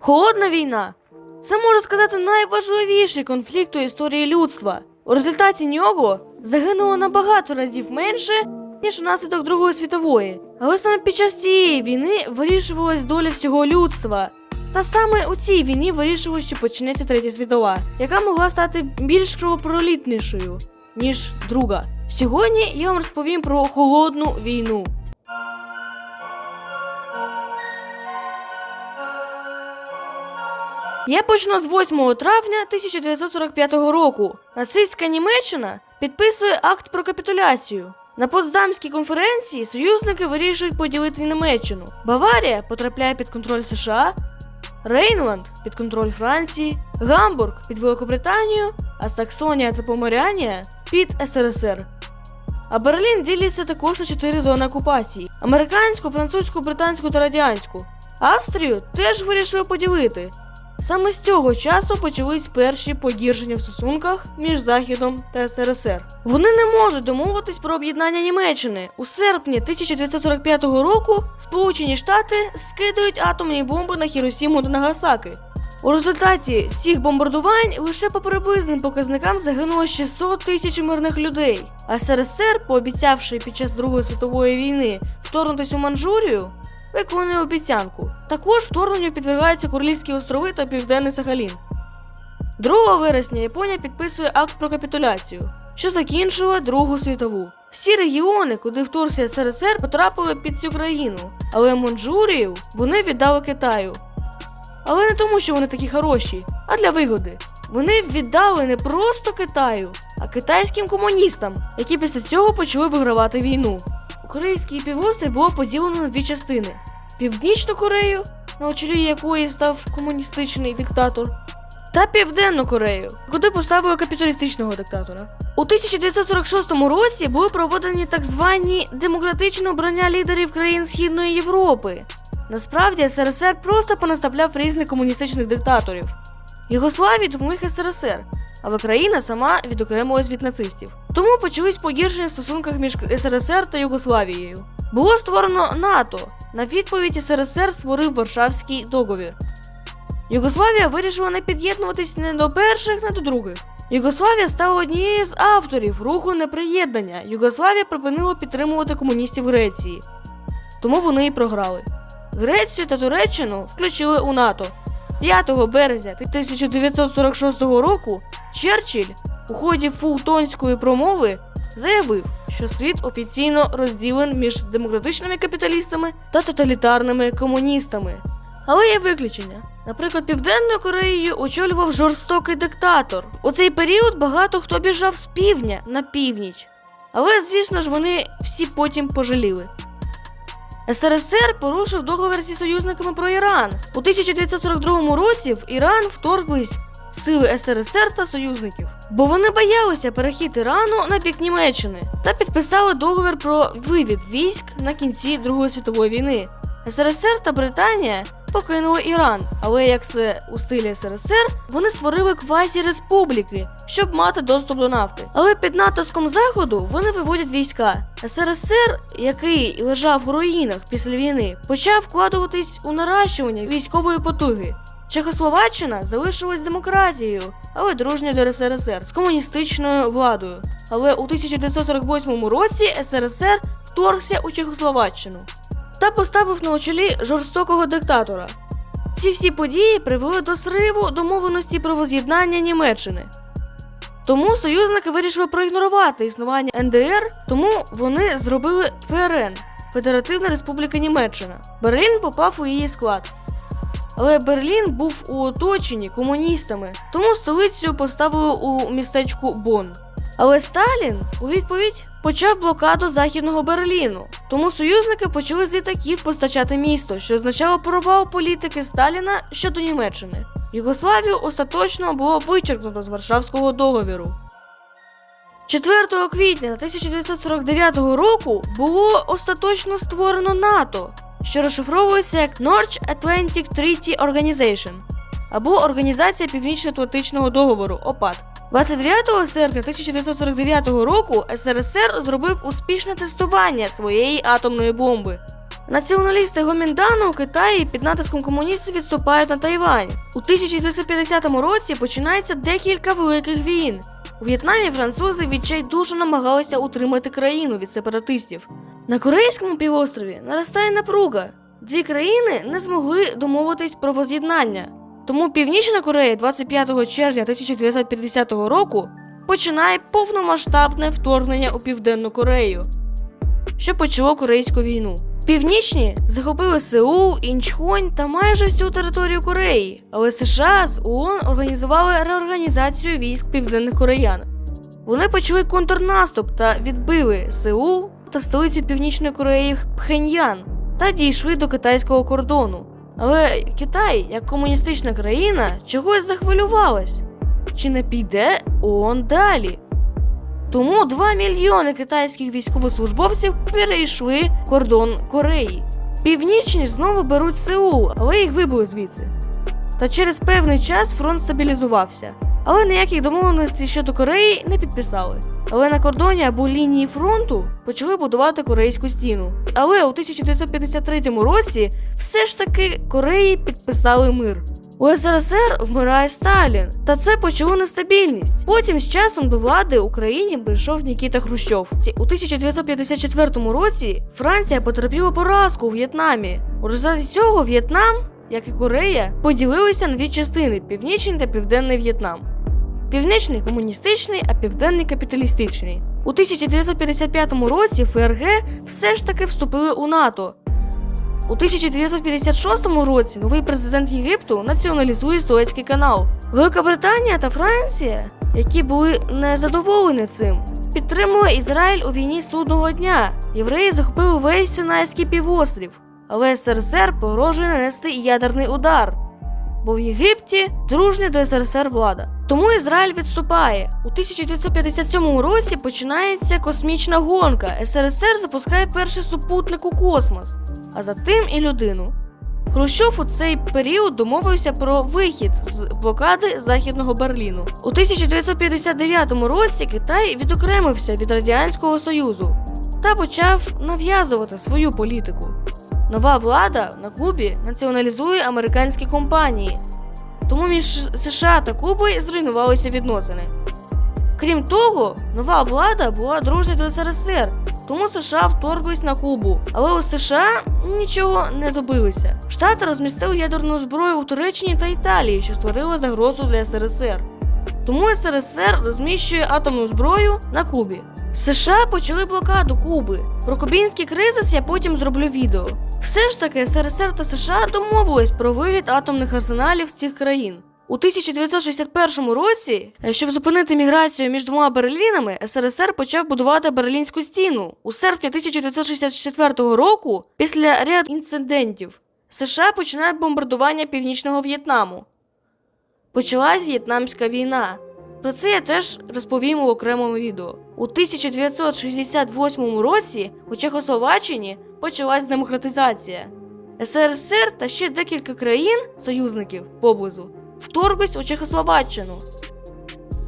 Холодна війна це можна сказати найважливіший конфлікт у історії людства. У результаті нього загинуло набагато разів менше, ніж унаслідок Другої світової. Але саме під час цієї війни вирішувалась доля всього людства. Та саме у цій війні вирішувалось, чи почнеться третя світова, яка могла стати більш кровопролітнішою, ніж друга. Сьогодні я вам розповім про холодну війну. Я почну з 8 травня 1945 року. Нацистська Німеччина підписує акт про капітуляцію. На Потсдамській конференції союзники вирішують поділити Німеччину. Баварія потрапляє під контроль США, Рейнланд під контроль Франції, Гамбург під Великобританію, а Саксонія та Померянія під СРСР. А Берлін ділиться також на чотири зони окупації: американську, французьку, британську та радянську. Австрію теж вирішили поділити. Саме з цього часу почались перші погіршення в стосунках між Західом та СРСР. Вони не можуть домовитись про об'єднання Німеччини. У серпні 1945 року Сполучені Штати скидують атомні бомби на Хіросіму та Нагасаки. У результаті цих бомбардувань лише по приблизним показникам загинуло 600 тисяч мирних людей. А СРСР, пообіцявши під час Другої світової війни вторгнутися у Манчжурію, виконує обіцянку. Також вторгненню підвергаються Курлівські острови та Південний Сахалін. 2 вересня Японія підписує акт про капітуляцію, що закінчила Другу світову. Всі регіони, куди вторгся СРСР, потрапили під цю країну, але Манчжурію вони віддали Китаю. Але не тому, що вони такі хороші, а для вигоди. Вони віддали не просто Китаю, а китайським комуністам, які після цього почали вигравати війну. Корейський півострів було поділено на дві частини: Північну Корею, на чолі якої став комуністичний диктатор, та Південну Корею, куди поставили капіталістичного диктатора. У 1946 році були проведені так звані демократичні обрання лідерів країн Східної Європи. Насправді СРСР просто понаставляв різних комуністичних диктаторів. Югославії допоміг СРСР, але країна сама відокремилась від нацистів. Тому почались погіршення в стосунках між СРСР та Югославією. Було створено НАТО. На відповідь СРСР створив Варшавський договір. Югославія вирішила не під'єднуватись не до перших, не до других. Югославія стала однією з авторів руху неприєднання. Югославія припинила підтримувати комуністів Греції, тому вони і програли. Грецію та Туреччину включили у НАТО. 5 березня 1946 року Черчилль у ході фултонської промови заявив, що світ офіційно розділен між демократичними капіталістами та тоталітарними комуністами. Але є виключення. Наприклад, Південною Кореєю очолював жорстокий диктатор. У цей період багато хто біжав з півдня на північ. Але, звісно ж, вони всі потім пожаліли. СРСР порушив договір зі союзниками про Іран. У 1942 році в Іран вторглись сили СРСР та союзників, бо вони боялися перехід Ірану на бік Німеччини та підписали договір про вивід військ на кінці Другої світової війни. СРСР та Британія покинули Іран, але як це у стилі СРСР, вони створили квазі-республіки, щоб мати доступ до нафти. Але під натиском заходу вони виводять війська. СРСР, який лежав у руїнах після війни, почав вкладуватись у наращування військової потуги. Чехословаччина залишилась демократією, але дружньою до СРСР з комуністичною владою. Але у 1948 році СРСР вторгся у Чехословаччину та поставив на очолі жорстокого диктатора. Ці всі події привели до сриву домовленості про воз'єднання Німеччини. Тому союзники вирішили проігнорувати існування НДР, тому вони зробили ФРН Федеративна Республіка Німеччина. Берлін попав у її склад. Але Берлін був у оточенні комуністами, тому столицю поставили у містечку Бонн. Але Сталін у відповідь почав блокаду західного Берліну. Тому союзники почали з літаків постачати місто, що означало провал політики Сталіна щодо Німеччини. Югославію остаточно було вичеркнуто з Варшавського договіру. 4 квітня 1949 року було остаточно створено НАТО, що розшифровується як North Atlantic Treaty Organization або Організація Північно-Атлантичного договору ОПАД. 29 серпня 1949 року СРСР зробив успішне тестування своєї атомної бомби. Націоналісти Гоміндану у Китаї під натиском комуністів відступають на Тайвань. У 1950 році починається декілька великих війн. У В'єтнамі французи відчайдушно намагалися утримати країну від сепаратистів. На Корейському півострові наростає напруга. Дві країни не змогли домовитись про воз'єднання. Тому Північна Корея 25 червня 1950 року починає повномасштабне вторгнення у Південну Корею, що почало Корейську війну. Північні захопили Сеул, Інчхон та майже всю територію Кореї, але США з ООН організували реорганізацію військ південних кореян. Вони почали контрнаступ та відбили Сеул та столицю Північної Кореї Пхеньян та дійшли до китайського кордону. Але Китай, як комуністична країна, чогось захвилювалась. Чи не піде ООН далі? Тому 2 мільйони китайських військовослужбовців перейшли кордон Кореї. Північні знову беруть Сеул, але їх вибили звідси. Та через певний час фронт стабілізувався. Але ніяких домовленостей щодо Кореї не підписали. Але на кордоні або лінії фронту почали будувати корейську стіну. Але у 1953 році все ж таки Кореї підписали мир. У СРСР вмирає Сталін, та це почало нестабільність. Потім з часом до влади Україні прийшов Нікіта Хрущов. У 1954 році Франція потерпіла поразку у В'єтнамі. У результаті цього В'єтнам, як і Корея, поділилися на дві частини: північний та південний В'єтнам. Північний комуністичний, а південний капіталістичний. У 1955 році ФРГ все ж таки вступили у НАТО. У 1956 році новий президент Єгипту націоналізує Суецький канал. Велика Британія та Франція, які були незадоволені цим, підтримували Ізраїль у війні судного дня. Євреї захопили весь Синайський півострів, але СРСР погрожує нанести ядерний удар. Бо в Єгипті дружня до СРСР влада. Тому Ізраїль відступає. У 1957 році починається космічна гонка. СРСР запускає перший супутник у космос, а за тим і людину. Хрущов у цей період домовився про вихід з блокади Західного Берліну. У 1959 році Китай відокремився від Радянського Союзу та почав нав'язувати свою політику. Нова влада на Кубі націоналізує американські компанії, тому між США та Кубою зруйнувалися відносини. Крім того, нова влада була дружня до СРСР, тому США вторглись на Кубу. Але у США нічого не добилися. Штати розмістили ядерну зброю у Туреччині та Італії, що створило загрозу для СРСР. Тому СРСР розміщує атомну зброю на Кубі. США почали блокаду Куби. Про кубінський кризис я потім зроблю відео. Все ж таки СРСР та США домовились про вивід атомних арсеналів з цих країн. У 1961 році, е, щоб зупинити міграцію між двома Берлінами, СРСР почав будувати Берлінську стіну. У серпні 1964 року, після ряд інцидентів, США починають бомбардування північного В'єтнаму. Почалась В'єтнамська війна. Про це я теж розповім у окремому відео. У 1968 році у Чехословаччині почалась демократизація. СРСР та ще декілька країн, союзників поблизу, вторглись у Чехословаччину.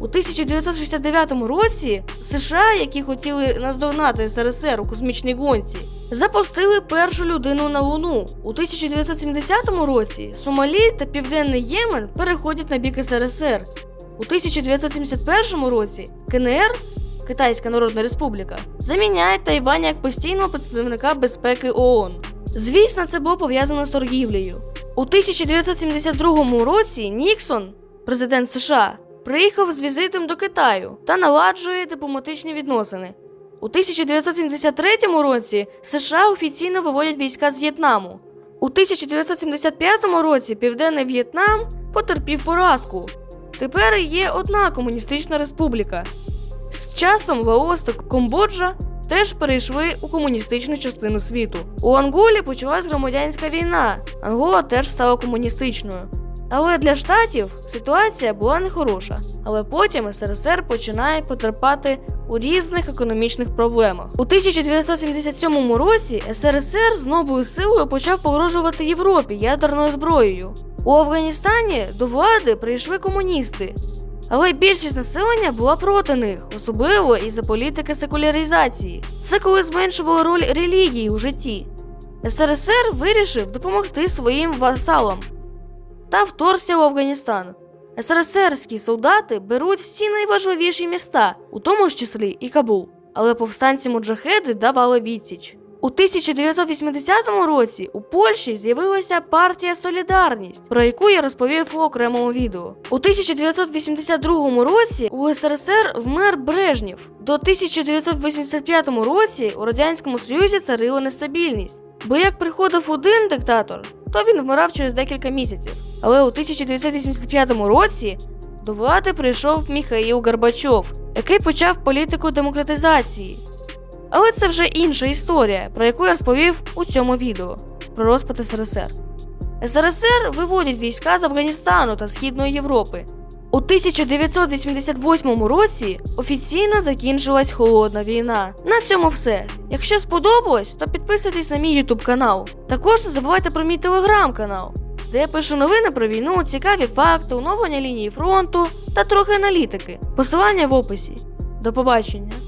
У 1969 році США, які хотіли наздогнати СРСР у космічній гонці, запустили першу людину на Луну. У 1970 році Сомалі та Південний Ємен переходять на бік СРСР. У 1971 році КНР Китайська Народна Республіка заміняє Тайвань як постійного представника безпеки ООН. Звісно, це було пов'язано з торгівлею. У 1972 році Ніксон, президент США, приїхав з візитом до Китаю та наладжує дипломатичні відносини. У 1973 році США офіційно виводять війська з В'єтнаму. У 1975 році Південний В'єтнам потерпів поразку. Тепер є одна комуністична республіка. З часом Лаос та Камбоджа теж перейшли у комуністичну частину світу. У Анголі почалась громадянська війна. Ангола теж стала комуністичною. Але для штатів ситуація була нехороша. Але потім СРСР починає потерпати у різних економічних проблемах. У 1977 році СРСР з новою силою почав погрожувати Європі ядерною зброєю. У Афганістані до влади прийшли комуністи, але більшість населення була проти них, особливо із-за політики секуляризації. Це коли зменшувало роль релігії у житті. СРСР вирішив допомогти своїм васалам та вторгся в Афганістан. СРСРські солдати беруть всі найважливіші міста, у тому ж числі і Кабул. Але повстанці муджахеди давали відсіч. У 1980 році у Польщі з'явилася партія Солідарність, про яку я розповів у окремому відео. У 1982 році у СРСР вмер Брежнєв. До 1985 році у Радянському Союзі царила нестабільність. Бо як приходив один диктатор, то він вмирав через декілька місяців. Але у 1985 році до влади прийшов Міхаїл Горбачов, який почав політику демократизації. Але це вже інша історія, про яку я розповів у цьому відео про розпад СРСР. СРСР виводять війська з Афганістану та Східної Європи. У 1988 році офіційно закінчилась холодна війна. На цьому все. Якщо сподобалось, то підписуйтесь на мій YouTube канал. Також не забувайте про мій телеграм-канал, де я пишу новини про війну, цікаві факти, оновлення лінії фронту та трохи аналітики. Посилання в описі. До побачення!